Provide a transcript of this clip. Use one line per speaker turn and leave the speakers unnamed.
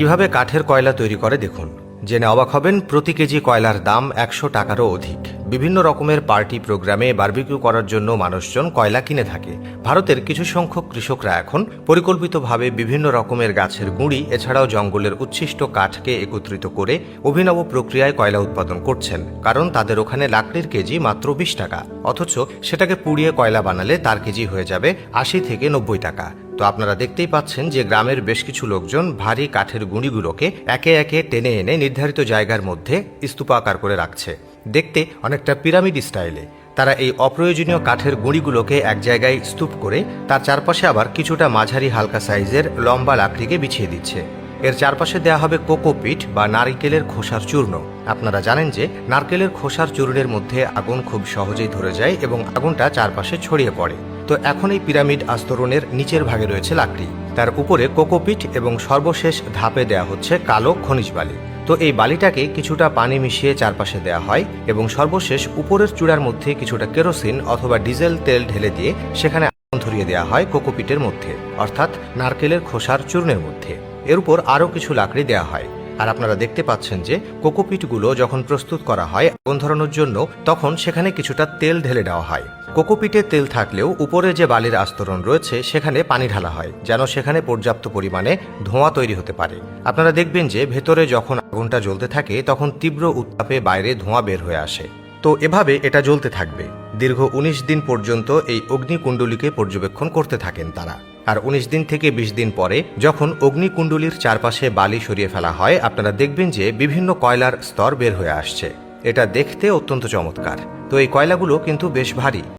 কীভাবে কাঠের কয়লা তৈরি করে দেখুন। জেনে অবাক হবেন, প্রতি কেজি কয়লার দাম একশো টাকারও অধিক। বিভিন্ন রকমের পার্টি প্রোগ্রামে বারবিকিউ করার জন্য মানুষজন কয়লা কিনে থাকে। ভারতের কিছু সংখ্যক কৃষকরা এখন পরিকল্পিতভাবে বিভিন্ন রকমের গাছের গুঁড়ি, এছাড়াও জঙ্গলের উচ্ছিষ্ট কাঠকে একত্রিত করে অভিনব প্রক্রিয়ায় কয়লা উৎপাদন করছেন। কারণ তাদের ওখানে লাকড়ির কেজি মাত্র বিশ টাকা। অথচ সেটাকে পুড়িয়ে কয়লা বানালে তার কেজি হয়ে যাবে আশি থেকে নব্বই টাকা। তো আপনারা দেখতেই পাচ্ছেন যে গ্রামের বেশ কিছু লোকজন ভারী কাঠের গুঁড়িগুলোকে একে একে টেনে এনে নির্ধারিত জায়গার মধ্যে স্তূপাকার করে রাখছে। দেখতে অনেকটা পিরামিড স্টাইলে। তারা এই অপ্রয়োজনীয় কাঠের গুঁড়িগুলোকে এক জায়গায় স্তূপ করে, তার চারপাশে আবার কিছুটা মাঝারি হালকা সাইজের লম্বা লাকড়িকে বিছিয়ে দিচ্ছে। এর চারপাশে দেয়া হবে কোকোপিট বা নারিকেলের খোসার চূর্ণ। আপনারা জানেন যে নারকেলের খোসার চূর্ণের মধ্যে আগুন খুব সহজেই ধরে যায় এবং আগুনটা চারপাশে ছড়িয়ে পড়ে। তো এখন এই পিরামিড আস্তরণের নিচের ভাগে রয়েছে লাকড়ি। তার উপরে কোকোপিট এবং সর্বশেষ ধাপে দেয়া হচ্ছে কালো খনিজ বালি। তো এই বালিটাকে কিছুটা পানি মিশিয়ে চারপাশে দেয়া হয় এবং সর্বশেষ উপরের চূড়ার মধ্যে কিছুটা কেরোসিন অথবা ডিজেল তেল ঢেলে দিয়ে সেখানে আগুন ধরিয়ে দেওয়া হয় কোকোপিটের মধ্যে, অর্থাৎ নারকেলের খোসার চূর্ণের মধ্যে। এর উপর আরও কিছু লাকড়ি দেওয়া হয়। আর আপনারা দেখতে পাচ্ছেন যে কোকোপিটগুলো যখন প্রস্তুত করা হয় আগুন ধরানোর জন্য, তখন সেখানে কিছুটা তেল ঢেলে দেওয়া হয়। কোকোপিটে তেল থাকলেও উপরে যে বালির আস্তরণ রয়েছে, সেখানে পানি ঢালা হয়, যেন সেখানে পর্যাপ্ত পরিমাণে ধোঁয়া তৈরি হতে পারে। আপনারা দেখবেন যে ভেতরে যখন আগুনটা জ্বলতে থাকে, তখন তীব্র উত্তাপে বাইরে ধোঁয়া বের হয়ে আসে। তো এভাবে এটা জ্বলতে থাকবে। দীর্ঘ ১৯ দিন পর্যন্ত এই অগ্নিকুণ্ডলীকে পর্যবেক্ষণ করতে থাকেন তারা। আর ১৯ দিন থেকে ২০ দিন পরে যখন অগ্নিকুণ্ডলীর চারপাশে বালি সরিয়ে ফেলা হয়, আপনারা দেখবেন যে বিভিন্ন কয়লার স্তর বের হয়ে আসছে। এটা দেখতে অত্যন্ত চমৎকার। তো এই কয়লাগুলো কিন্তু বেশ ভারী।